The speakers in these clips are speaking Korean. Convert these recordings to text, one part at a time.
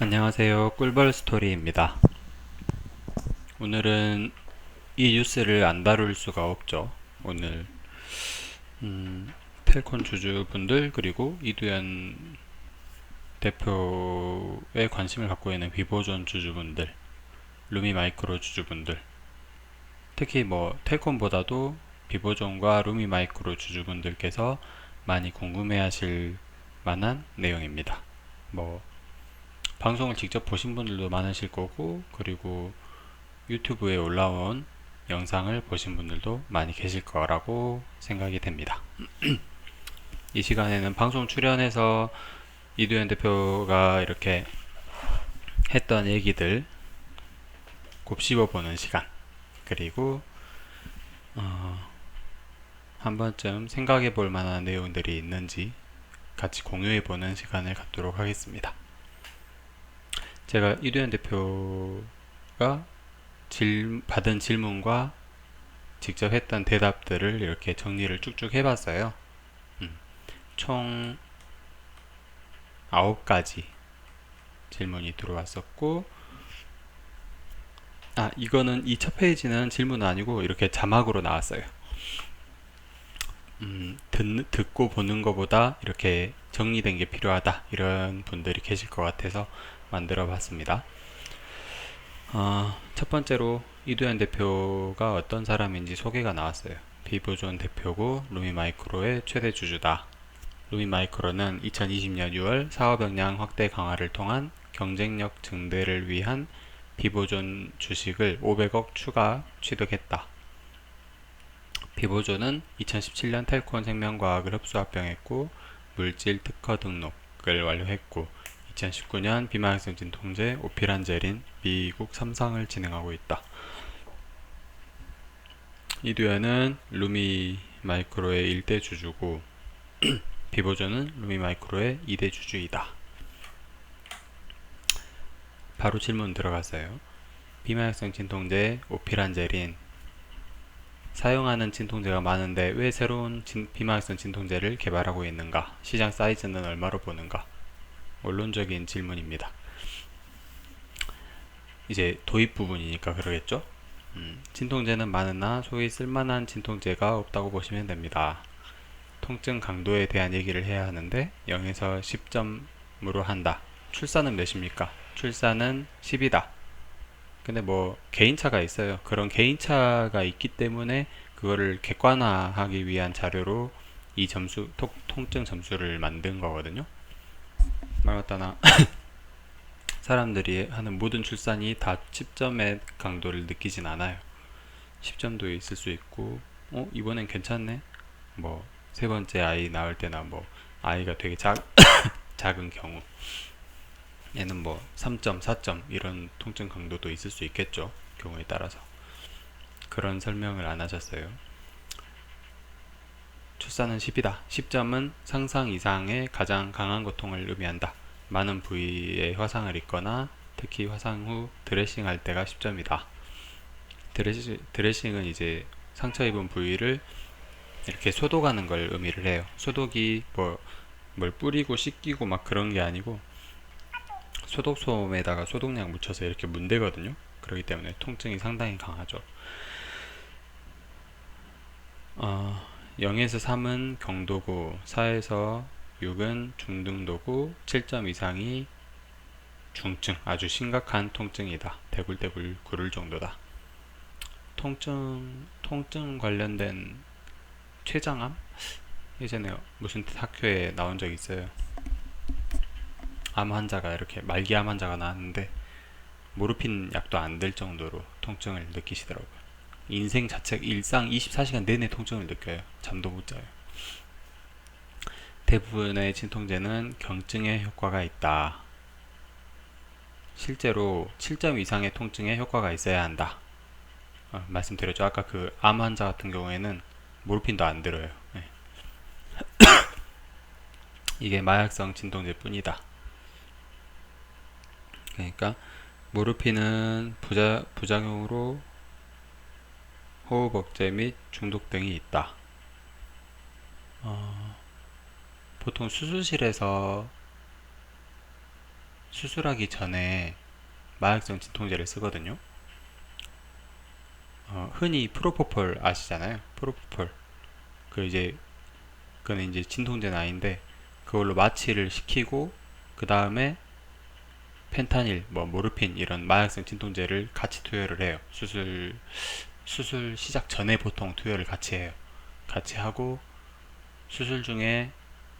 안녕하세요. 꿀벌 스토리입니다. 오늘은 이 뉴스를 안 다룰 수가 없죠. 오늘 음, 텔콘 주주분들 그리고 이두현 대표에 관심을 갖고 있는 비보존 주주분들, 루미 마이크로 주주분들, 특히 뭐 텔콘보다도 비보존과 루미 마이크로 주주분들께서 많이 궁금해하실 만한 내용입니다. 뭐 방송을 직접 보신 분들도 많으실 거고, 그리고 유튜브에 올라온 영상을 보신 분들도 많이 계실 거라고 생각이 됩니다. 이 시간에는 방송 출연해서 이두현 대표가 이렇게 했던 얘기들 곱씹어보는 시간, 그리고 어, 한 번쯤 생각해 볼 만한 내용들이 있는지 같이 공유해 보는 시간을 갖도록 하겠습니다. 제가 이두현 대표가 질, 받은 질문과 직접 했던 대답들을 이렇게 정리를 쭉쭉 해봤어요. 음, 총 9가지 질문이 들어왔었고, 아, 이거는 이 첫 페이지는 질문은 아니고 이렇게 자막으로 나왔어요. 음, 듣, 듣고 보는 것보다 이렇게 정리된 게 필요하다. 이런 분들이 계실 것 같아서 만들어 봤습니다. 어, 첫 번째로 이두현 대표가 어떤 사람인지 소개가 나왔어요. 비보존 대표고 루미 마이크로의 최대 주주다. 루미 마이크로는 2020년 6월 사업 역량 확대 강화를 통한 경쟁력 증대를 위한 비보존 주식을 500억 추가 취득했다. 비보존은 2017년 텔콘 생명과학을 흡수 합병했고 물질 특허 등록을 완료했고 2019년 비만성 진통제 오피란제린 미국 3상을 진행하고 있다. 이두현은 루미 마이크로의 1대 주주고 비보존은 루미 마이크로의 2대 주주이다. 바로 질문 들어갔어요. 비만성 진통제 오피란제린 사용하는 진통제가 많은데 왜 새로운 진, 비만성 진통제를 개발하고 있는가? 시장 사이즈는 얼마로 보는가? 원론적인 질문입니다. 이제 도입 부분이니까 그러겠죠? 음, 진통제는 많으나 소위 쓸만한 진통제가 없다고 보시면 됩니다. 통증 강도에 대한 얘기를 해야 하는데 0에서 10점으로 한다. 출산은 몇입니까? 출산은 10이다. 근데 뭐 개인차가 있어요. 그런 개인차가 있기 때문에 그거를 객관화하기 위한 자료로 이 점수, 통, 통증 점수를 만든 거거든요. 말 맞다나 사람들이 하는 모든 출산이 다 10점의 강도를 느끼진 않아요. 10점도 있을 수 있고, 어, 이번엔 괜찮네? 뭐, 세 번째 아이 낳을 때나 뭐, 아이가 되게 작, 작은 경우. 얘는 뭐, 3점, 4점, 이런 통증 강도도 있을 수 있겠죠. 경우에 따라서. 그런 설명을 안 하셨어요. 출산은 10이다. 10점은 상상 이상의 가장 강한 고통을 의미한다. 많은 부위에 화상을 입거나 특히 화상 후 드레싱 할 때가 10점이다. 드레시, 드레싱은 이제 상처 입은 부위를 이렇게 소독하는 걸 의미를 해요. 소독이 뭐, 뭘 뿌리고 씻기고 막 그런 게 아니고 소독솜에다가 소독약 묻혀서 이렇게 문대거든요. 그렇기 때문에 통증이 상당히 강하죠. 어, 0에서 3은 경도고 4에서 6은 중등도고 7점 이상이 중증, 아주 심각한 통증이다. 대굴대굴 구를 정도다. 통증, 통증 관련된 췌장암? 예전에 무슨 학교에 나온 적 있어요. 암 환자가 이렇게 말기암 환자가 나왔는데 모르핀 약도 안 될 정도로 통증을 느끼시더라고요. 인생 자체 일상 24시간 내내 통증을 느껴요. 잠도 못 자요. 대부분의 진통제는 경증에 효과가 있다. 실제로 7점 이상의 통증에 효과가 있어야 한다. 어, 말씀드렸죠. 아까 그 암 환자 같은 경우에는 모르핀도 안 들어요. 네. 이게 마약성 진통제 뿐이다. 그러니까 모르핀은 부작용으로 호흡 억제 및 중독 등이 있다. 어, 보통 수술실에서 수술하기 전에 마약성 진통제를 쓰거든요. 어, 흔히 프로포폴 아시잖아요. 프로포폴. 그 이제 그거는 이제 진통제는 아닌데 그걸로 마취를 시키고 그 다음에 펜타닐, 뭐 모르핀 이런 마약성 진통제를 같이 투여를 해요. 수술 수술 시작 전에 보통 투여를 같이 해요. 같이 하고 수술 중에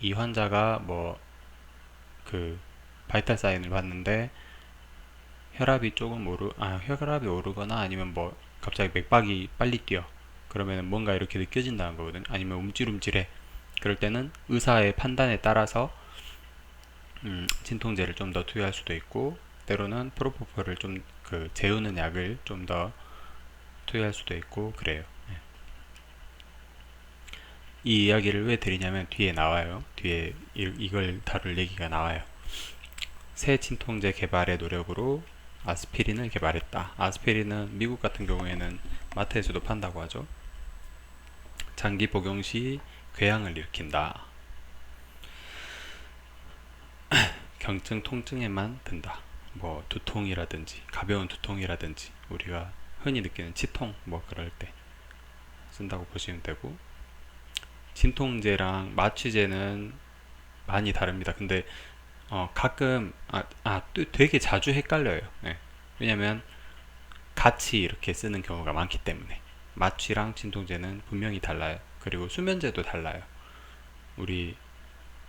이 환자가 뭐 그 바이탈 사인을 봤는데 혈압이 조금 오르 아 혈압이 오르거나 아니면 뭐 갑자기 맥박이 빨리 뛰어. 그러면 뭔가 이렇게 느껴진다는 거거든 아니면 움찔움찔해. 그럴 때는 의사의 판단에 따라서 음, 진통제를 좀 더 투여할 수도 있고 때로는 프로포폴을 좀 그 재우는 약을 좀 더 투여할 수도 있고 그래요. 예. 이 이야기를 왜 드리냐면 뒤에 나와요. 뒤에 이, 이걸 다룰 얘기가 나와요. 새 진통제 개발의 노력으로 아스피린을 개발했다. 아스피린은 미국 같은 경우에는 마트에서도 판다고 하죠. 장기 복용 시 궤양을 일으킨다. 경증 통증에만 든다. 뭐 두통이라든지 가벼운 두통이라든지 우리가 흔히 느끼는 치통 뭐 그럴 때 쓴다고 보시면 되고 진통제랑 마취제는 많이 다릅니다. 근데 어, 가끔 아, 아또 되게 자주 헷갈려요. 네. 왜냐면 같이 이렇게 쓰는 경우가 많기 때문에 마취랑 진통제는 분명히 달라요. 그리고 수면제도 달라요. 우리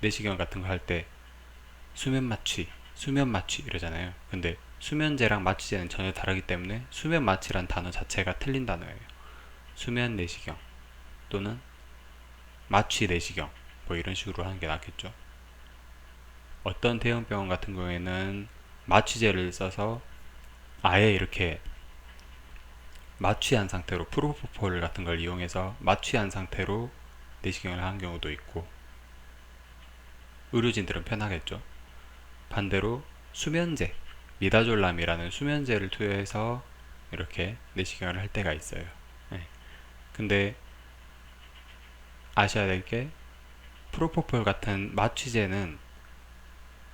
내시경 같은 거 할 때 수면 마취, 수면 마취 이러잖아요. 근데 수면제랑 마취제는 전혀 다르기 때문에 수면 마취란 단어 자체가 틀린 단어예요. 수면 내시경 또는 마취 내시경 뭐 이런 식으로 하는 게 낫겠죠. 어떤 대형 병원 같은 경우에는 마취제를 써서 아예 이렇게 마취한 상태로 프로포폴 같은 걸 이용해서 마취한 상태로 내시경을 하는 경우도 있고 의료진들은 편하겠죠. 반대로 수면제, 미다졸람이라는 수면제를 투여해서 이렇게 내시경을 할 때가 있어요. 네. 근데 아셔야 될 게 프로포폴 같은 마취제는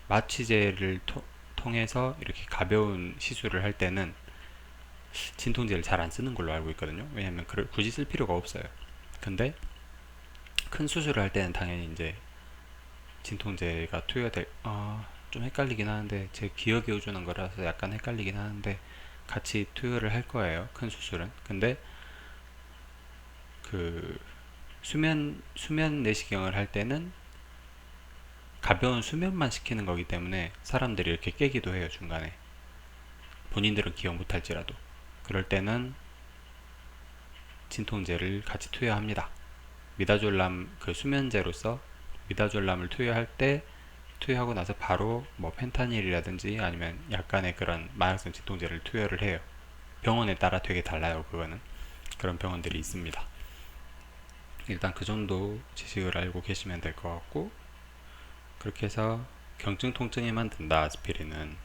마취제를 토, 통해서 이렇게 가벼운 시술을 할 때는 진통제를 잘 안 쓰는 걸로 알고 있거든요. 왜냐면 그 굳이 쓸 필요가 없어요. 근데 큰 수술을 할 때는 당연히 이제 진통제가 투여될 어, 좀 헷갈리긴 하는데 제 기억이 우주는 거라서 약간 헷갈리긴 하는데 같이 투여를 할 거예요. 큰 수술은. 근데 그 수면 수면 내시경을 할 때는 가벼운 수면만 시키는 거기 때문에 사람들이 이렇게 깨기도 해요 중간에 본인들은 기억 못할지라도 그럴 때는 진통제를 같이 투여합니다 미다졸람 그 수면제로서 미다졸람을 투여할 때 투여하고 나서 바로 뭐 펜타닐이라든지 아니면 약간의 그런 마약성 진통제를 투여를 해요. 병원에 따라 되게 달라요 그거는. 그런 병원들이 있습니다. 일단 그 정도 지식을 알고 계시면 될 것 같고 그렇게 해서 경증 통증에만 든다 아스피린은.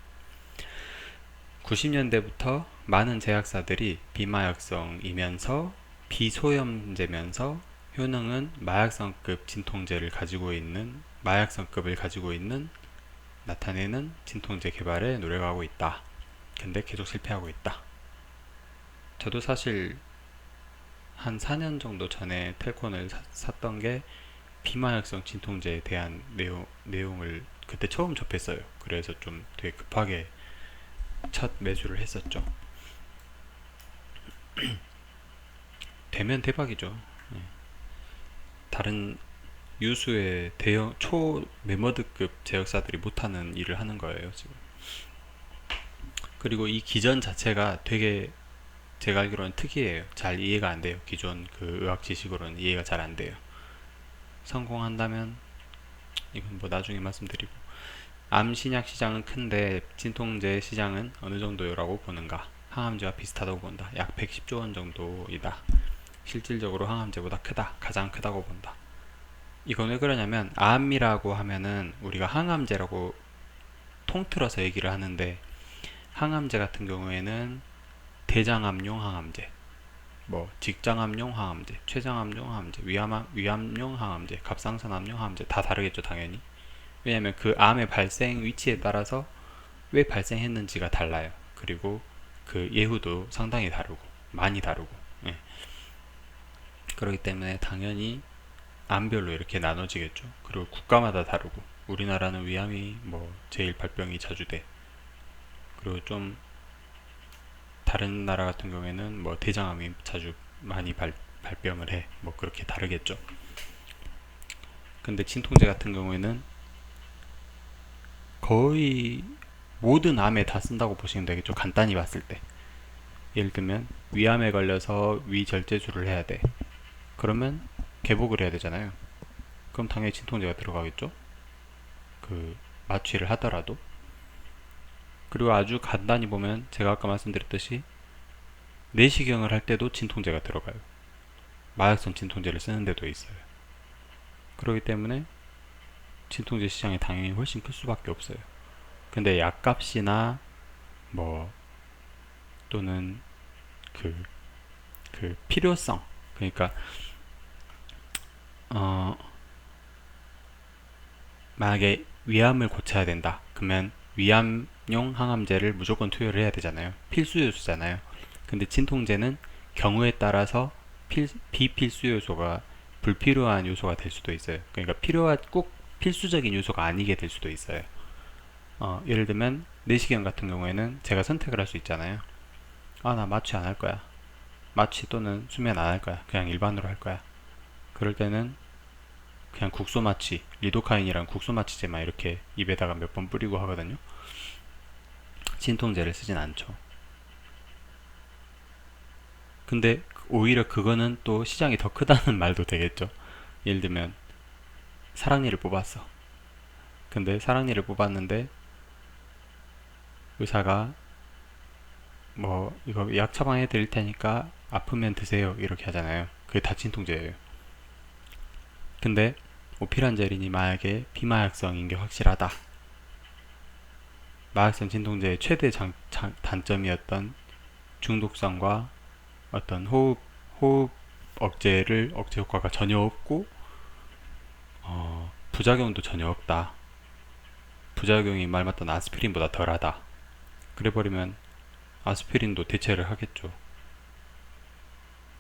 90년대부터 많은 제약사들이 비마약성이면서 비소염제면서 효능은 마약성급 진통제를 가지고 있는 마약성급을 가지고 있는 나타내는 진통제 개발에 노력하고 있다. 근데 계속 실패하고 있다. 저도 사실 한 4년 정도 전에 텔콘을 사, 샀던 게 비마약성 진통제에 대한 내용, 내용을 그때 처음 접했어요. 그래서 좀 되게 급하게 첫 매수를 했었죠. 되면 대박이죠. 네. 다른 유수의 대형 초 메머드급 제약사들이 못하는 일을 하는 거예요 지금. 그리고 이 기전 자체가 되게 제가 알기로는 특이해요. 잘 이해가 안 돼요. 기존 그 의학 지식으로는 이해가 잘 안 돼요. 성공한다면 이건 뭐 나중에 말씀드리고 암 신약 시장은 큰데 진통제 시장은 어느 정도라고 보는가? 항암제와 비슷하다고 본다. 약 110조 원 정도이다. 실질적으로 항암제보다 크다. 가장 크다고 본다. 이건 왜 그러냐면 암이라고 하면은 우리가 항암제라고 통틀어서 얘기를 하는데 항암제 같은 경우에는 대장암용 항암제, 뭐 직장암용 항암제, 췌장암용 항암제, 위암, 위암용 항암제, 갑상선암용 항암제 다 다르겠죠 당연히. 왜냐하면 그 암의 발생 위치에 따라서 왜 발생했는지가 달라요. 그리고 그 예후도 상당히 다르고 많이 다르고 예. 그렇기 때문에 당연히 암별로 이렇게 나눠지겠죠. 그리고 국가마다 다르고 우리나라는 위암이 뭐 제일 발병이 자주 돼. 그리고 좀 다른 나라 같은 경우에는 뭐 대장암이 자주 많이 발, 발병을 해. 뭐 그렇게 다르겠죠. 근데 진통제 같은 경우에는 거의 모든 암에 다 쓴다고 보시면 되겠죠. 간단히 봤을 때. 예를 들면 위암에 걸려서 위절제술을 해야 돼. 그러면 개복을 해야 되잖아요. 그럼 당연히 진통제가 들어가겠죠. 그 마취를 하더라도. 그리고 아주 간단히 보면 제가 아까 말씀드렸듯이 내시경을 할 때도 진통제가 들어가요. 마약성 진통제를 쓰는 데도 있어요. 그렇기 때문에 진통제 시장이 당연히 훨씬 클 수밖에 없어요. 근데 약값이나 뭐 또는 그, 그 필요성 그러니까 어 만약에 위암을 고쳐야 된다. 그러면 위암용 항암제를 무조건 투여를 해야 되잖아요. 필수 요소잖아요. 근데 진통제는 경우에 따라서 필, 비필수 요소가 불필요한 요소가 될 수도 있어요. 그러니까 필요한 꼭 필수적인 요소가 아니게 될 수도 있어요. 어, 예를 들면 내시경 같은 경우에는 제가 선택을 할 수 있잖아요. 아 나 마취 안 할 거야. 마취 또는 수면 안 할 거야. 그냥 일반으로 할 거야 그럴 때는 그냥 국소 마취 리도카인이랑 국소 마취제만 이렇게 입에다가 몇 번 뿌리고 하거든요. 진통제를 쓰진 않죠. 근데 오히려 그거는 또 시장이 더 크다는 말도 되겠죠. 예를 들면 사랑니를 뽑았어. 근데 사랑니를 뽑았는데 의사가 뭐 이거 약 처방해 드릴 테니까 아프면 드세요. 이렇게 하잖아요. 그게 다 진통제예요 근데 오피란제린이 만약에 비마약성인 게 확실하다 마약성 진통제의 최대 장, 장, 단점이었던 중독성과 어떤 호흡 호흡 억제를 억제 효과가 전혀 없고 어, 부작용도 전혀 없다 부작용이 말 맞던 아스피린보다 덜하다 그래버리면 아스피린도 대체를 하겠죠.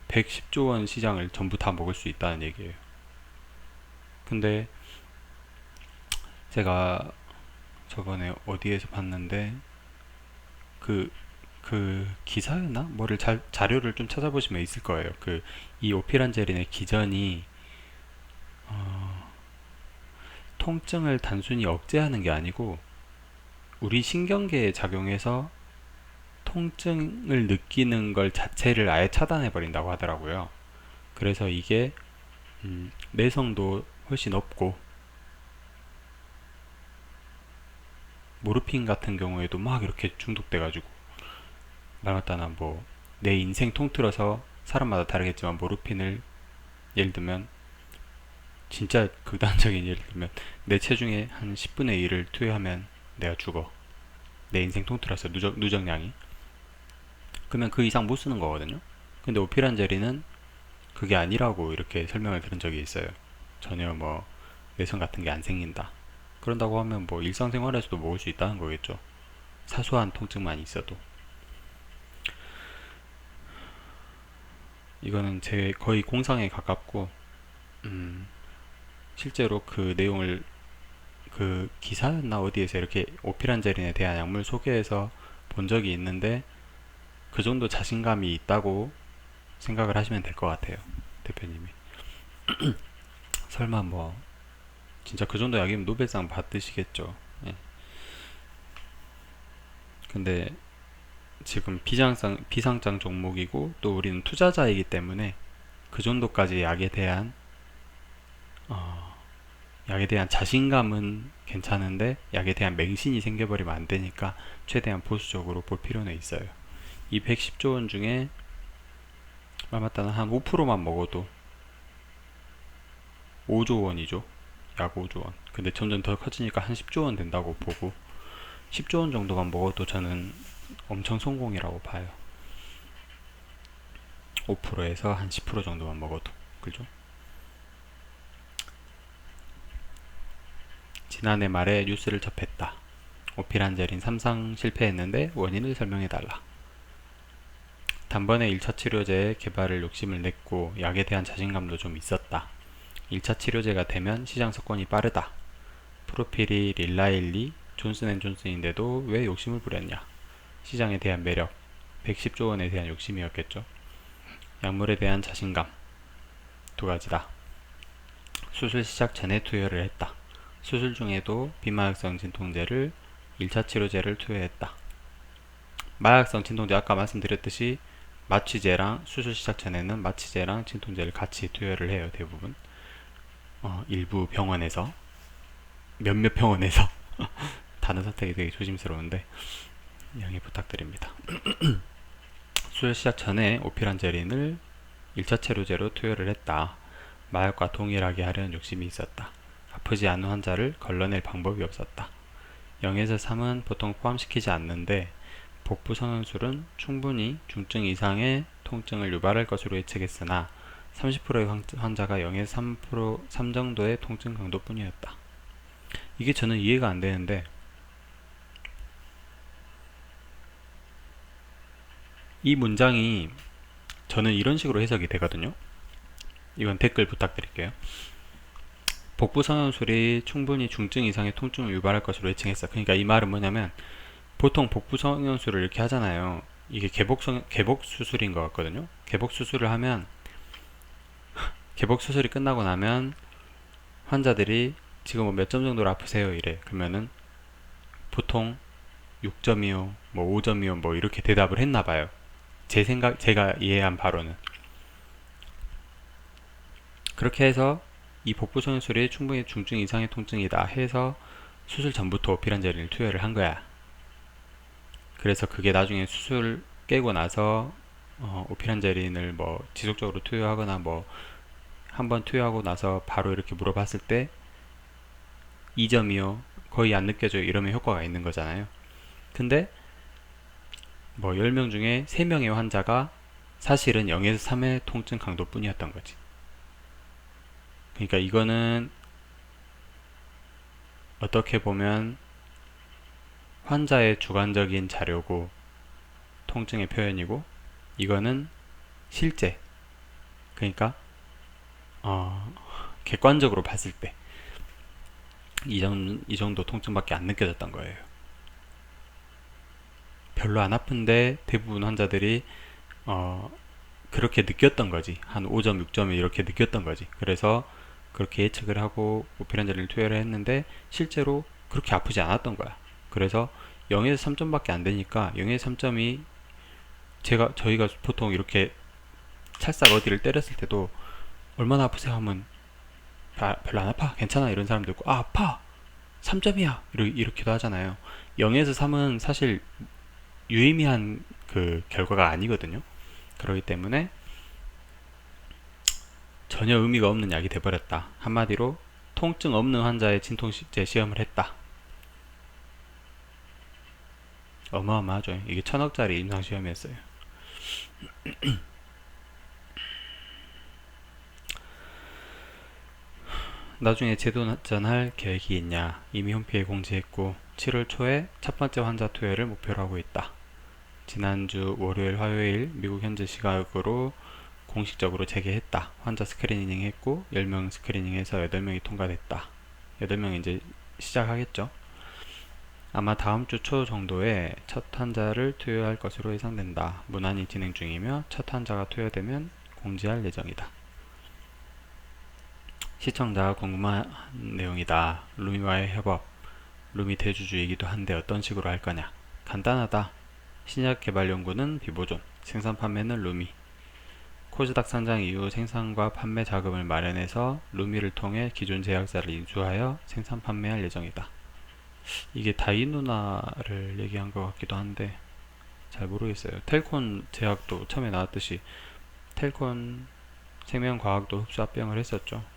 110조 원 시장을 전부 다 먹을 수 있다는 얘기예요. 근데 제가 저번에 어디에서 봤는데 그, 그 기사였나? 뭐를 잘, 자료를 좀 찾아보시면 있을 거예요. 그, 이 오피란제린의 기전이, 어, 통증을 단순히 억제하는 게 아니고, 우리 신경계에 작용해서 통증을 느끼는 걸 자체를 아예 차단해 버린다고 하더라고요. 그래서 이게 음, 내성도 훨씬 없고 모르핀 같은 경우에도 막 이렇게 중독돼 가지고 말 맞다나 뭐 내 인생 통틀어서 사람마다 다르겠지만 모르핀을 예를 들면 진짜 극단적인 예를 들면 내 체중의 한 10분의 1을 투여하면 내가 죽어 내 인생 통틀어서 누적, 누적량이 그러면 그 이상 못 쓰는 거거든요. 근데 오피란 제리는 그게 아니라고 이렇게 설명을 들은 적이 있어요. 전혀 뭐 내성 같은 게 안 생긴다. 그런다고 하면 뭐 일상생활에서도 먹을 수 있다는 거겠죠. 사소한 통증만 있어도. 이거는 제 거의 공상에 가깝고, 음, 실제로 그 내용을 그 기사였나 어디에서 이렇게 오피란제린에 대한 약물 소개해서 본 적이 있는데 그 정도 자신감이 있다고 생각을 하시면 될 것 같아요. 대표님이. 설마 뭐 진짜 그 정도 약이면 노벨상 받으시겠죠. 예. 근데 지금 비상장 비상장 종목이고 또 우리는 투자자이기 때문에 그 정도까지 약에 대한 어, 약에 대한 자신감은 괜찮은데 약에 대한 맹신이 생겨버리면 안 되니까 최대한 보수적으로 볼 필요는 있어요. 이 110조 원 중에 말 맞다는 한 5%만 먹어도 5조 원이죠. 약 5조 원. 근데 점점 더 커지니까 한 10조 원 된다고 보고 10조 원 정도만 먹어도 저는 엄청 성공이라고 봐요. 5%에서 한 10% 정도만 먹어도. 그죠? 지난해 말에 뉴스를 접했다. 오피란제린 3상 실패했는데 원인을 설명해달라. 단번에 1차 치료제의 개발을 욕심을 냈고 약에 대한 자신감도 좀 있었다. 1차 치료제가 되면 시장 석권이 빠르다. 프로필이 릴라일리, 존슨앤존슨인데도 왜 욕심을 부렸냐? 시장에 대한 매력, 110조 원에 대한 욕심이었겠죠. 약물에 대한 자신감, 두 가지다. 수술 시작 전에 투여를 했다. 수술 중에도 비마약성 진통제를 1차 치료제를 투여했다. 마약성 진통제 아까 말씀드렸듯이 마취제랑 수술 시작 전에는 마취제랑 진통제를 같이 투여를 해요 대부분 어, 일부 병원에서 몇몇 병원에서 단어 선택이 되게 조심스러운데 양해 부탁드립니다. 수술 시작 전에 오피란제린을 1차 치료제로 투여를 했다. 마약과 동일하게 하려는 욕심이 있었다. 아프지 않은 환자를 걸러낼 방법이 없었다. 0에서 3은 보통 포함시키지 않는데 복부 성형술은 충분히 중증 이상의 통증을 유발할 것으로 예측했으나 30%의 환자가 0에서 3%, 3 정도의 통증 강도뿐이었다. 이게 저는 이해가 안 되는데 이 문장이 저는 이런 식으로 해석이 되거든요. 이건 댓글 부탁드릴게요. 복부 성형술이 충분히 중증 이상의 통증을 유발할 것으로 예측했어. 그러니까 이 말은 뭐냐면 보통 복부 성형술을 이렇게 하잖아요. 이게 개복 성 개복 수술인 것 같거든요. 개복 수술을 하면 개복 수술이 끝나고 나면 환자들이 지금 뭐몇점 정도로 아프세요 이래. 그러면은 보통 6점이요, 뭐 5점이요, 뭐 이렇게 대답을 했나 봐요. 제 생각, 제가 이해한 바로는. 그렇게 해서 이 복부 성형술이 충분히 중증 이상의 통증이다 해서 수술 전부터 오피란제린을 투여를 한 거야. 그래서 그게 나중에 수술 깨고 나서 어, 오피란제린을 뭐 지속적으로 투여하거나 뭐 한번 투여하고 나서 바로 이렇게 물어봤을 때 2점이요. 거의 안 느껴져요. 이러면 효과가 있는 거잖아요. 근데 뭐 10명 중에 3명의 환자가 사실은 0에서 3의 통증 강도 뿐이었던 거지. 그러니까 이거는 어떻게 보면 환자의 주관적인 자료고 통증의 표현이고 이거는 실제. 그러니까 어, 객관적으로 봤을 때이 정도 통증밖에 안 느껴졌던 거예요. 별로 안 아픈데 대부분 환자들이 어, 그렇게 느꼈던 거지. 한 5점, 6점 이렇게 느꼈던 거지. 그래서 그렇게 예측을 하고 오피란제를 투여를 했는데 실제로 그렇게 아프지 않았던 거야. 그래서 0에서 3점밖에 안 되니까 0에서 3점이 제가 저희가 보통 이렇게 찰싹 어디를 때렸을 때도 얼마나 아프세요? 하면 아, 별로 안 아파? 괜찮아? 이런 사람도 있고 아 아파! 3점이야! 이렇게 도 하잖아요. 0에서 3은 사실 유의미한 그 결과가 아니거든요. 그렇기 때문에 전혀 의미가 없는 약이 돼버렸다. 한마디로 통증 없는 환자의 진통제 시험을 했다. 어마어마하죠. 이게 천억짜리 임상시험이었어요. 나중에 재도전할 계획이 있냐? 이미 홈피에 공지했고 7월 초에 첫 번째 환자 투여를 목표로 하고 있다. 지난주 월요일, 화요일 미국 현지 시각으로 공식적으로 재개했다. 환자 스크리닝 했고 10명 스크리닝해서 8명이 통과됐다. 8명 이제 시작하겠죠. 아마 다음 주 초 정도에 첫 환자를 투여할 것으로 예상된다. 문안이 진행 중이며 첫 환자가 투여되면 공지할 예정이다. 시청자가 궁금한 내용이다. 루미와의 협업. 루미 대주주이기도 한데 어떤 식으로 할 거냐? 간단하다. 신약 개발 연구는 비보존, 생산 판매는 루미. 코즈닥 상장 이후 생산과 판매 자금을 마련해서 루미를 통해 기존 제약사를 인수하여 생산 판매할 예정이다. 이게 다이누나를 얘기한 것 같기도 한데 잘 모르겠어요. 텔콘 제약도 처음에 나왔듯이 텔콘 생명과학도 흡수 합병을 했었죠.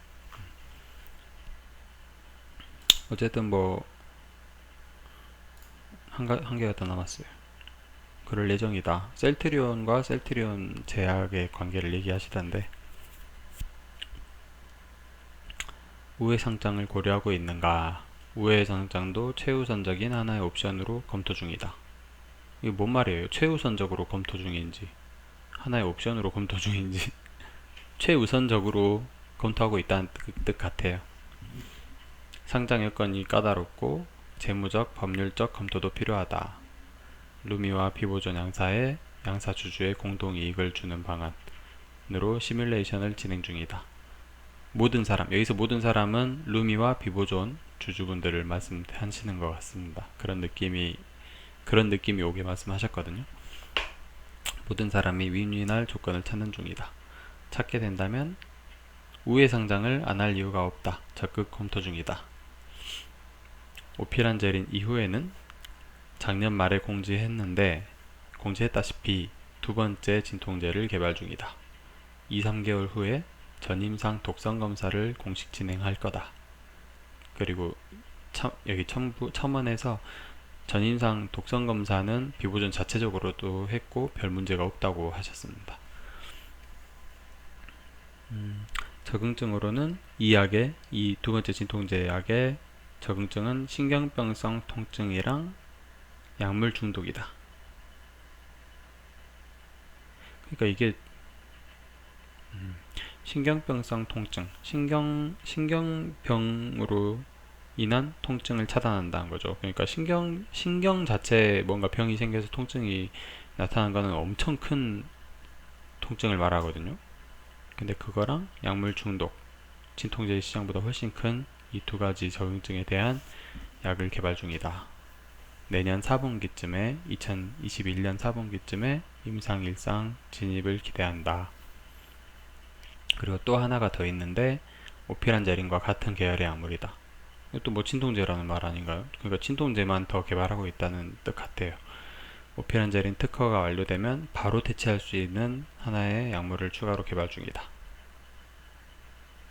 어쨌든 뭐 한, 한 개가 더 남았어요. 그럴 예정이다. 셀트리온과 셀트리온 제약의 관계를 얘기하시던데 우회 상장을 고려하고 있는가 우회 상장도 최우선적인 하나의 옵션으로 검토 중이다. 이게 뭔 말이에요? 최우선적으로 검토 중인지 하나의 옵션으로 검토 중인지 최우선적으로 검토하고 있다는 뜻, 뜻 같아요. 상장 여건이 까다롭고 재무적, 법률적 검토도 필요하다. 루미와 비보존 양사의 양사 주주의 공동 이익을 주는 방안으로 시뮬레이션을 진행 중이다. 모든 사람, 여기서 모든 사람은 루미와 비보존 주주분들을 말씀하시는 것 같습니다. 그런 느낌이 그런 느낌이 오게 말씀하셨거든요. 모든 사람이 윈윈할 조건을 찾는 중이다. 찾게 된다면 우회 상장을 안 할 이유가 없다. 적극 검토 중이다. 오피란젤인 이후에는 작년 말에 공지했는데 공지했다시피 두 번째 진통제를 개발 중이다. 2, 3개월 후에 전임상 독성 검사를 공식 진행할 거다. 그리고 첨, 여기 첨부, 첨언에서 전임상 독성 검사는 비보존 자체적으로도 했고 별 문제가 없다고 하셨습니다. 음, 적응증으로는 이 약의 이 두 번째 진통제 약의 적응증은 신경병성 통증이랑 약물 중독이다. 그러니까 이게 음, 신경병성 통증, 신경 신경병으로 인한 통증을 차단한다는 거죠. 그러니까 신경 신경 자체에 뭔가 병이 생겨서 통증이 나타난 거는 엄청 큰 통증을 말하거든요. 근데 그거랑 약물 중독, 진통제 시장보다 훨씬 큰 이 두 가지 적응증에 대한 약을 개발 중이다. 내년 4분기쯤에 2021년 4분기쯤에 임상 일상 진입을 기대한다. 그리고 또 하나가 더 있는데 오피란제린과 같은 계열의 약물이다. 이것도 뭐 진통제라는 말 아닌가요? 그러니까 진통제만 더 개발하고 있다는 뜻 같아요. 오피란제린 특허가 완료되면 바로 대체할 수 있는 하나의 약물을 추가로 개발 중이다.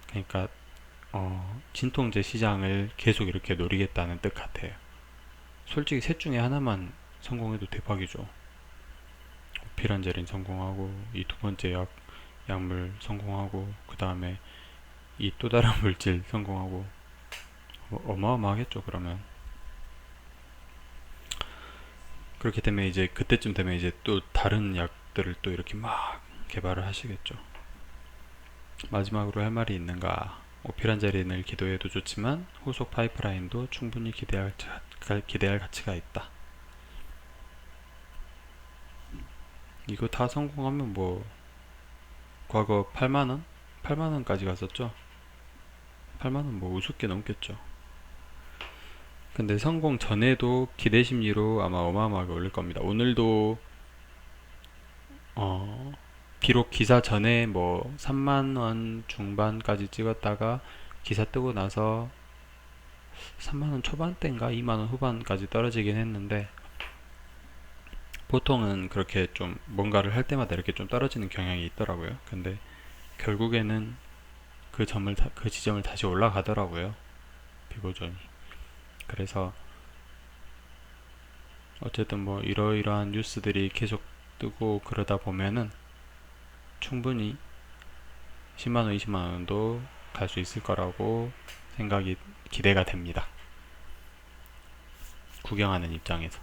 그러니까 어, 진통제 시장을 계속 이렇게 노리겠다는 뜻 같아요. 솔직히 셋 중에 하나만 성공해도 대박이죠. 오피란제린 성공하고 이 두 번째 약 약물 성공하고 그 다음에 이 또 다른 물질 성공하고 어, 어마어마하겠죠 그러면 그렇기 때문에 이제 그때쯤 되면 이제 또 다른 약들을 또 이렇게 막 개발을 하시겠죠 마지막으로 할 말이 있는가 오피란제린을 기도해도 좋지만 후속 파이프라인도 충분히 기대할, 기대할 가치가 있다. 이거 다 성공하면 뭐 과거 8만원? 8만원까지 갔었죠? 8만원 뭐 우습게 넘겠죠. 근데 성공 전에도 기대 심리로 아마 어마어마하게 올릴 겁니다. 오늘도 어 비록 기사 전에 뭐 3만원 중반까지 찍었다가 기사 뜨고 나서 3만원 초반대인가 2만원 후반까지 떨어지긴 했는데 보통은 그렇게 좀 뭔가를 할 때마다 이렇게 좀 떨어지는 경향이 있더라고요. 근데 결국에는 그 점을 다, 그 지점을 다시 올라가더라고요. 비보존이. 그래서 어쨌든 뭐 이러이러한 뉴스들이 계속 뜨고 그러다 보면은 충분히 10만원, 20만원도 갈 수 있을 거라고 생각이 기대가 됩니다. 구경하는 입장에서.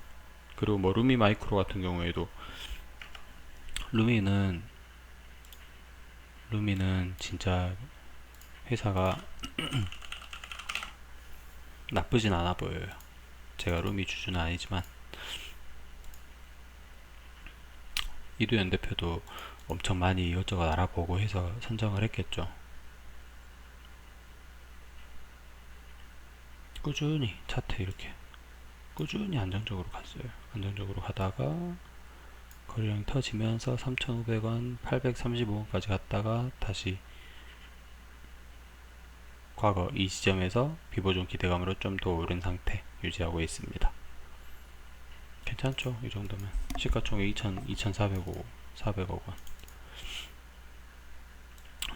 그리고 뭐 루미 마이크로 같은 경우에도 루미는 루미는 진짜 회사가 나쁘진 않아 보여요. 제가 루미 주주는 아니지만 이두현 대표도 엄청 많이 이것저것 알아보고 해서 선정을 했겠죠. 꾸준히 차트 이렇게 꾸준히 안정적으로 갔어요. 안정적으로 가다가 거래량이 터지면서 3,500원, 835원까지 갔다가 다시 과거 이 지점에서 비보존 기대감으로 좀 더 오른 상태 유지하고 있습니다. 괜찮죠? 이 정도면 시가총액 2,000, 2,400억 400억 원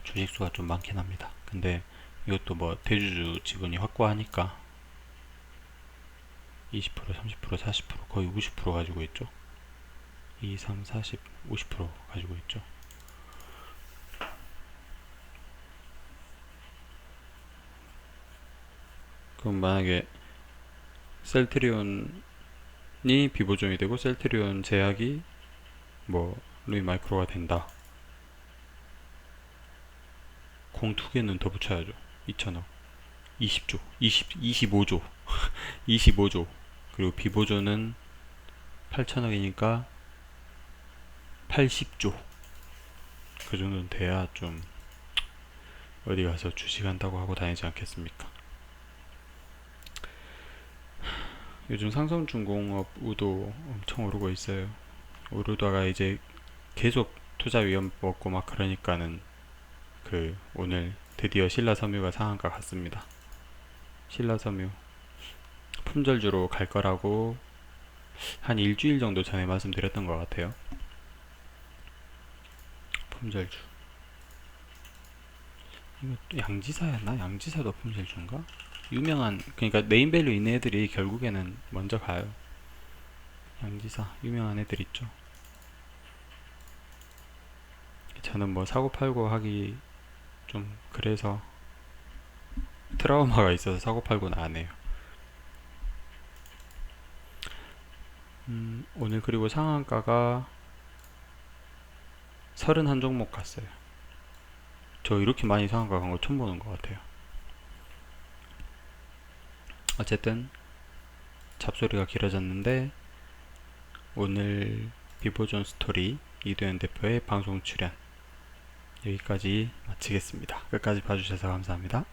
주식수가 좀 많긴 합니다. 근데 이것도 뭐 대주주 지분이 확고하니까 20%, 30%, 40% 거의 50% 가지고 있죠. 2, 3, 40, 50% 가지고 있죠. 그럼 만약에 셀트리온이 비보존이 되고 셀트리온 제약이 뭐 루이 마이크로가 된다. 공 두 개는 더 붙여야죠. 2천억. 20조. 20, 25조. 25조. 그리고 비보존은 8천억이니까 80조. 그 정도는 돼야 좀 어디 가서 주식한다고 하고 다니지 않겠습니까? 요즘 상성중공업 우도 엄청 오르고 있어요. 오르다가 이제 계속 투자 위험 먹고 막 그러니까는 그 오늘 드디어 신라 섬유가 상한가 갔습니다. 신라 섬유 품절주로 갈 거라고 한 일주일 정도 전에 말씀드렸던 것 같아요. 품절주. 이거 또 양지사였나? 양지사도 품절주인가? 유명한 그러니까 네임밸류 있는 애들이 결국에는 먼저 가요. 양지사 유명한 애들 있죠. 저는 뭐 사고 팔고 하기 좀 그래서 트라우마가 있어서 사고 팔고는 안 해요. 음, 오늘 그리고 상한가가 31 종목 갔어요. 저 이렇게 많이 상한가 간 거 처음 보는 것 같아요. 어쨌든 잡소리가 길어졌는데 오늘 비보존 스토리 이도현 대표의 방송 출연 여기까지 마치겠습니다. 끝까지 봐주셔서 감사합니다.